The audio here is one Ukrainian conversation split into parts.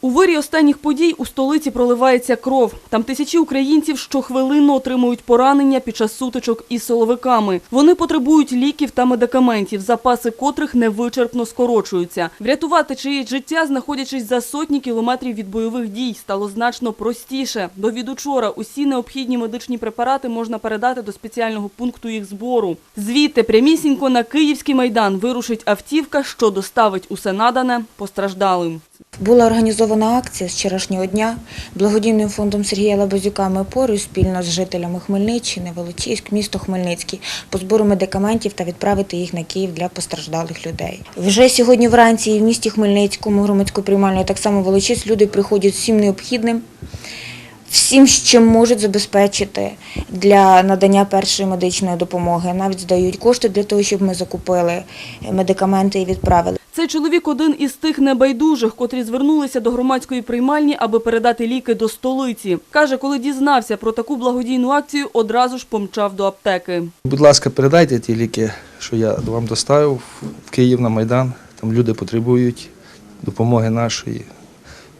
У вирі останніх подій у столиці проливається кров. Там тисячі українців щохвилинно отримують поранення під час сутичок із силовиками. Вони потребують ліків та медикаментів, запаси котрих невичерпно скорочуються. Врятувати чиєсь життя, знаходячись за сотні кілометрів від бойових дій, стало значно простіше. До від учора усі необхідні медичні препарати можна передати до спеціального пункту їх збору. Звідти прямісінько на Київський майдан вирушить автівка, що доставить усе надане постраждалим. Була організована акція з вчорашнього дня благодійним фондом Сергія Лабазюка. Ми поруч спільно з жителями Хмельниччини, Волочиськ, місто Хмельницький по збору медикаментів та відправити їх на Київ для постраждалих людей. Вже сьогодні вранці в місті Хмельницькому громадську приймальню, так само Волочиськ, люди приходять всім необхідним. Всім, що можуть забезпечити для надання першої медичної допомоги, навіть здають кошти для того, щоб ми закупили медикаменти і відправили. Цей чоловік один із тих небайдужих, котрі звернулися до громадської приймальні, аби передати ліки до столиці. Каже, коли дізнався про таку благодійну акцію, одразу ж помчав до аптеки. Будь ласка, передайте ті ліки, що я вам доставив в Київ на Майдан. Там люди потребують допомоги нашої.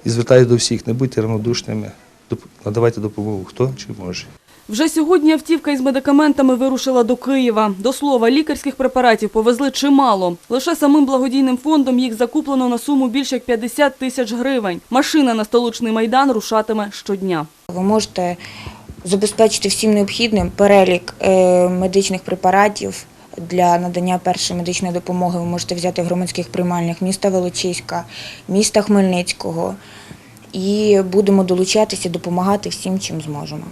І звертаюся до всіх, не будьте равнодушними, надавайте допомогу хто чи може. Вже сьогодні автівка із медикаментами вирушила до Києва. До слова, лікарських препаратів повезли чимало. Лише самим благодійним фондом їх закуплено на суму більше як 50 тисяч гривень. Машина на столичний майдан рушатиме щодня. Ви можете забезпечити всім необхідним перелік е, медичних препаратів для надання першої медичної допомоги. Ви можете взяти в громадських приймальнях міста Волочиська, міста Хмельницького. І будемо долучатися, допомагати всім, чим зможемо.